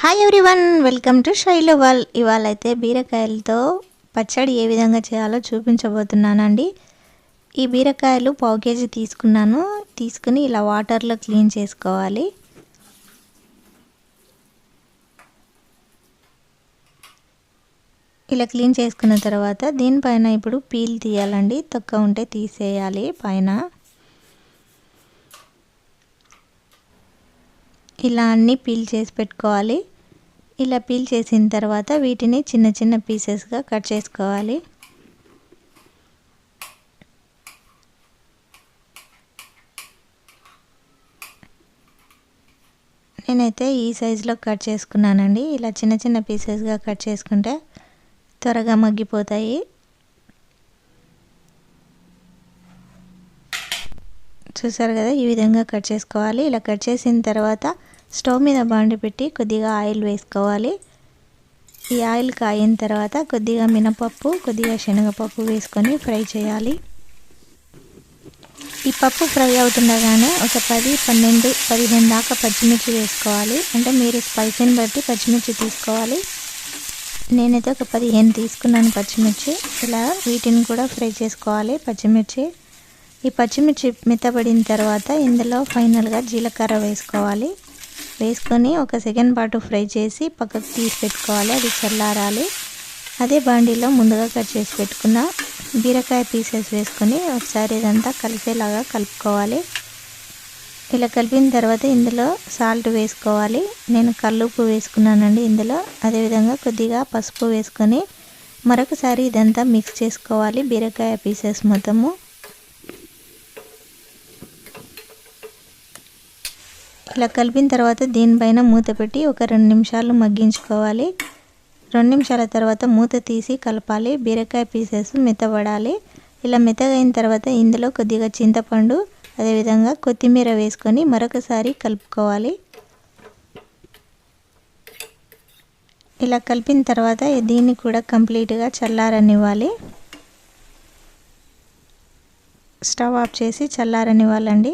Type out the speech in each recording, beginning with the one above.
Hi everyone welcome to Shailo wall ఇవాళ అయితే బీరకాయలతో పచ్చడి ఏ విధంగా చేయాలో చూపించబోతున్నానండి. ఈ బీరకాయలు పావు కేజీ తీసుకున్నాను. తీసుకుని ఇలా వాటర్లో క్లీన్ చేసుకోవాలి. ఇలా క్లీన్ చేసుకున్న తర్వాత దీనిపైన ఇప్పుడు పీల్ తీయాలండి. తొక్క ఉంటే తీసేయాలి పైన. ఇలా అన్నీ పీల్ చేసి పెట్టుకోవాలి. ఇలా పీల్ చేసిన తర్వాత వీటిని చిన్న చిన్న పీసెస్గా కట్ చేసుకోవాలి. నేనైతే ఈ సైజులో కట్ చేసుకున్నానండి. ఇలా చిన్న చిన్న పీసెస్గా కట్ చేసుకుంటే త్వరగా మగ్గిపోతాయి. చూసారు కదా ఈ విధంగా కట్ చేసుకోవాలి. ఇలా కట్ చేసిన తర్వాత స్టవ్ మీద బాండి పెట్టి కొద్దిగా ఆయిల్ వేసుకోవాలి. ఈ ఆయిల్ కాయిన తర్వాత కొద్దిగా మినపప్పు కొద్దిగా శనగపప్పు వేసుకొని ఫ్రై చేయాలి. ఈ పప్పు ఫ్రై అవుతుండగానే ఒక పది పన్నెండు పదిహేను దాకా పచ్చిమిర్చి వేసుకోవాలి. అంటే మీరు స్పైసీని బట్టి పచ్చిమిర్చి తీసుకోవాలి. నేనైతే ఒక పదిహేను తీసుకున్నాను పచ్చిమిర్చి. ఇలా వీటిని కూడా ఫ్రై చేసుకోవాలి పచ్చిమిర్చి. ఈ పచ్చిమిర్చి మెత్తబడిన తర్వాత ఇందులో ఫైనల్గా జీలకర్ర వేసుకోవాలి. వేసుకొని ఒక సెకండ్ పాటు ఫ్రై చేసి పక్కకు తీసి పెట్టుకోవాలి. అది చల్లారాలి. అదే బాండీలో ముందుగా కట్ చేసి పెట్టుకున్న బీరకాయ పీసెస్ వేసుకొని ఒకసారి ఇదంతా కలిసేలాగా కలుపుకోవాలి. ఇలా కలిపిన తర్వాత ఇందులో సాల్ట్ వేసుకోవాలి. నేను కల్లుప్పు వేసుకున్నానండి ఇందులో. అదేవిధంగా కొద్దిగా పసుపు వేసుకొని మరొకసారి ఇదంతా మిక్స్ చేసుకోవాలి. బీరకాయ పీసెస్ మొత్తము. ఇలా కలిపిన తర్వాత దీనిపైన మూత పెట్టి ఒక రెండు నిమిషాలు మగ్గించుకోవాలి. రెండు నిమిషాల తర్వాత మూత తీసి కలపాలి. బీరకాయ పీసెస్ మెత్తబడాలి. ఇలా మెత్తగైన తర్వాత ఇందులో కొద్దిగా చింతపండు అదేవిధంగా కొత్తిమీర వేసుకొని మరొకసారి కలుపుకోవాలి. ఇలా కలిపిన తర్వాత దీన్ని కూడా కంప్లీట్గా చల్లారనివ్వాలి. స్టవ్ ఆఫ్ చేసి చల్లారనివ్వాలండి.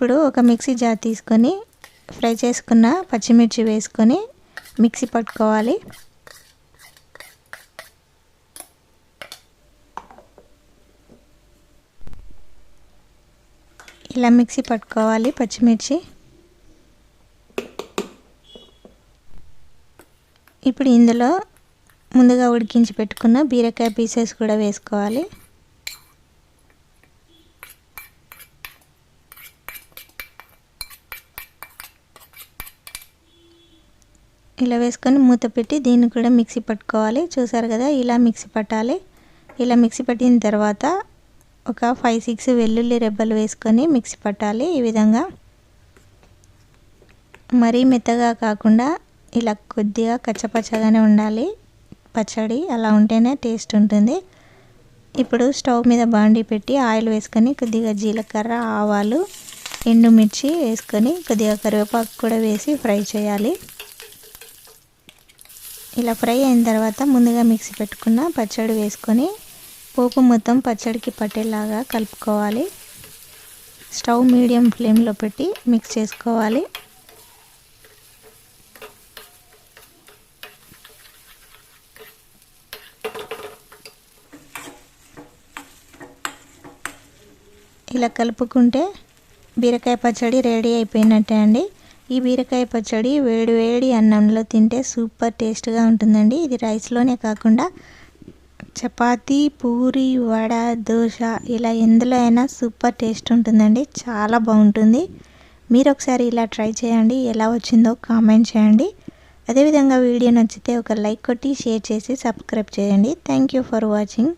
ఇప్పుడు ఒక మిక్సీ జార్ తీసుకొని ఫ్రై చేసుకున్న పచ్చిమిర్చి వేసుకొని మిక్సీ పట్టుకోవాలి. ఇలా మిక్సీ పట్టుకోవాలి పచ్చిమిర్చి. ఇప్పుడు ఇందులో ముందుగా ఉడికించి పెట్టుకున్న బీరకాయ పీసెస్ కూడా వేసుకోవాలి. ఇలా వేసుకొని మూత పెట్టి దీన్ని కూడా మిక్సీ పట్టుకోవాలి. చూసారు కదా ఇలా మిక్సీ పట్టాలి. ఇలా మిక్సీ పట్టిన తర్వాత ఒక ఫైవ్ సిక్స్ వెల్లుల్లి రెబ్బలు వేసుకొని మిక్సీ పట్టాలి ఈ విధంగా. మరీ మెత్తగా కాకుండా ఇలా కొద్దిగా కచ్చపచ్చగానే ఉండాలి. పచ్చడి అలా ఉంటేనే టేస్ట్ ఉంటుంది. ఇప్పుడు స్టవ్ మీద బాండి పెట్టి ఆయిల్ వేసుకొని కొద్దిగా జీలకర్ర ఆవాలు ఎండుమిర్చి వేసుకొని కొద్దిగా కరివేపాకు కూడా వేసి ఫ్రై చేయాలి. ఇలా ఫ్రై అయిన తర్వాత ముందుగా మిక్సీ పెట్టుకున్న పచ్చడి వేసుకొని పోపు మొత్తం పచ్చడికి పట్టేలాగా కలుపుకోవాలి. స్టవ్ మీడియం ఫ్లేమ్లో పెట్టి మిక్స్ చేసుకోవాలి. ఇలా కలుపుకుంటే బీరకాయ పచ్చడి రెడీ అయిపోయినట్టే అండి. ఈ బీరకాయ పచ్చడి వేడి వేడి అన్నంలో తింటే సూపర్ టేస్ట్గా ఉంటుందండి. ఇది రైస్లోనే కాకుండా చపాతి పూరి వడ దోశ ఇలా ఎందులో అయినా సూపర్ టేస్ట్ ఉంటుందండి. చాలా బాగుంటుంది. మీరు ఒకసారి ఇలా ట్రై చేయండి. ఎలా వచ్చిందో కామెంట్ చేయండి. అదేవిధంగా వీడియో నచ్చితే ఒక లైక్ కొట్టి షేర్ చేసి సబ్స్క్రైబ్ చేయండి. Thank you for watching.